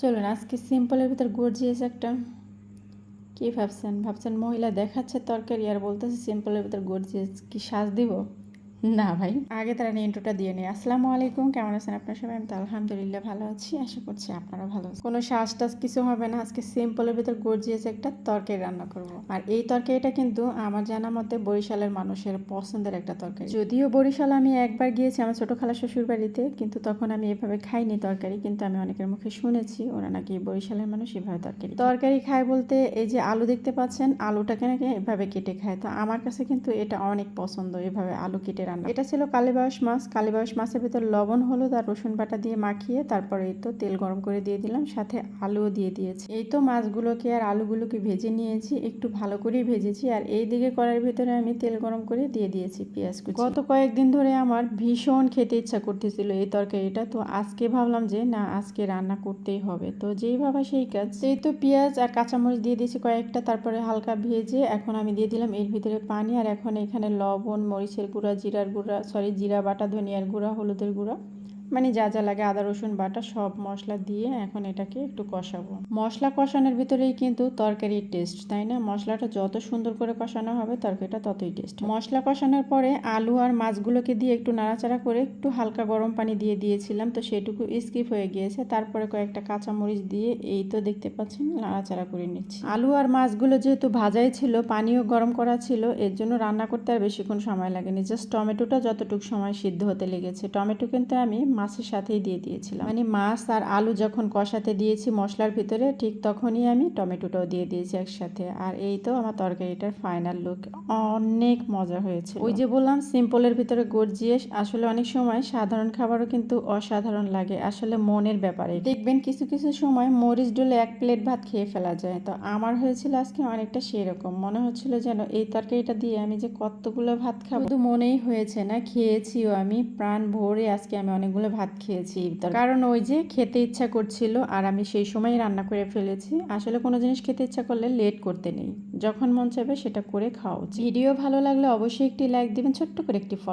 চলুন, আজকে সিম্পলের ভিতর গর্জিয়াস একটা, কী ভাবছেন? ভাবছেন মহিলা দেখাচ্ছে তরকারি আর বলতেছে সিম্পলের ভিতর গর্জিয়াস, কি সাজ দিব? না ভাই। আগে তারা ইন্ট্রোটা দিয়ে নিই। আসসালামু আলাইকুম, কেমন আছেন আপনার সবাই? আমি তো আলহামদুলিল্লাহ ভালো আছি, আশা করছি আপনারা ভালো আছেন। কোনো সাজ টাস কিছু হবে না, আজকে সিম্পলের ভিতর গর্জিয়াস একটা তরকারি রান্না করব। আর এই তরকারিটা কিন্তু আমার জানা মতে বরিশালের মানুষের পছন্দের একটা তরকারি। যদিও বরিশাল আমি একবার গিয়েছি আমার ছোট খালা শ্বশুর বাড়িতে, কিন্তু তখন আমি এভাবে খাইনি তরকারি, কিন্তু আমি অনেকের মুখে শুনেছি ওরা নাকি বরিশালের মানুষ এভাবে তরকারি তরকারি খায় বলতে এই যে আলু দেখতে পাচ্ছেন, আলুটাকে নাকি এভাবে কেটে খায়। তো আমার কাছে কিন্তু এটা অনেক পছন্দ, এভাবে আলু কেটে রান্না এটা ছিল কালীবাউস মাছ। কালীবাউস মাছের ভিতর লবণ, হলুদ আর রসুন বাটা দিয়ে মাখিয়ে তারপরে এই তো তেল গরম করে দিয়ে দিলাম, সাথে আলুও দিয়ে দিয়েছি। এই তো মাছগুলোকে আর আলুগুলোকে ভেজে নিয়েছি, একটু ভালো করেই ভেজেছি আর এই দিকে কড়াইয়ের ভিতরে আমি তেল গরম করে দিয়ে দিয়েছি পেঁয়াজ কুচি। গত কয়েকদিন ধরে আমার ভীষণ খেতে ইচ্ছা করতেছিল এই তরকারিটা, তো আজকে ভাবলাম যে না, আজকে রান্না করতেই হবে। তো যেই ভাবা সেই কাজ। সেই তো পেঁয়াজ আর কাঁচামরিচ দিয়ে দিয়েছি কয়েকটা, তারপরে হালকা ভেজে এখন আমি দিয়ে দিলাম এর ভিতরে পানি আর এখন এখানে লবণ, মরিচের গুঁড়া জিরার গুঁড়া সরি জিরা বাটা ধনিয়ার গুঁড়া হলুদের গুঁড়া। মানে যা যা লাগে আদা, রসুন, বাটা সব মশলা দিয়ে এখন এটাকে একটু কষাবো। মশলা কষানোর ভিতরেই কিন্তু তরকারির টেস্ট তাই না? মশলাটা যত সুন্দর করে কষানো হবে তরকারিটা ততই টেস্ট মশলা কষানোর পরে আলু আর মাছগুলোকে দিয়ে একটু নাড়াচাড়া করে একটু হালকা গরম পানি দিয়ে দিয়েছিলাম, তো সেটুকু স্কিপ হয়ে গিয়েছে। তারপরে কয়েকটা কাঁচামরিচ দিয়ে এই তো দেখতে পাচ্ছেন, নাড়াচাড়া করে নিচ্ছি। আলু আর মাছগুলো যেহেতু ভাজাই ছিল, পানিও গরম করা ছিল, এর জন্য রান্না করতে আর বেশিক্ষণ সময় লাগেনি। জাস্ট টমেটোটা যতটুকু সময় সিদ্ধ হতে লেগেছে। টমেটো কিন্তু আমি মাছের সাথেই দিয়ে দিয়েছিলাম। মানে মাছ আর আলু যখন কষাতে দিয়েছি মশলার ভিতরে, ঠিক তখনই আমি টমেটোটাও দিয়ে দিয়েছি একসাথে। আর এই তো আমার তরকারিটার ফাইনাল লুক অনেক মজা হয়েছে ওই যে বললাম, সিম্পলের ভিতরে গর্জিয়াস। আসলে অনেক সময় সাধারণ খাবারও কিন্তু অসাধারণ লাগে। আসলে মনের ব্যাপারে। দেখবেন কিছু কিছু সময় মরিচ ডলে এক প্লেট ভাত খেয়ে ফেলা যায়। তো আমার হয়েছিল আজকে অনেকটা সেরকম। মনে হচ্ছিল যেন এই তরকারিটা দিয়ে আমি যে কতগুলো ভাত খাব। মনেই হয়েছে না, খেয়েছিও আমি। প্রাণ ভরে আজকে আমি অনেকগুলো ভাত খেয়েছি। কারণ ওই যে খেতে ইচ্ছা করছিল আর আমি সেই সময় রান্না করে ফেলেছি। আসলে কোনো জিনিস খেতে ইচ্ছা করলে লেট করতে নেই। যখন মন চাইবে সেটা করে খাওয়া উচিত। ভিডিও ভালো লাগলে অবশ্যই একটি লাইক দিবেন ছোট্ট করে একটি ফলো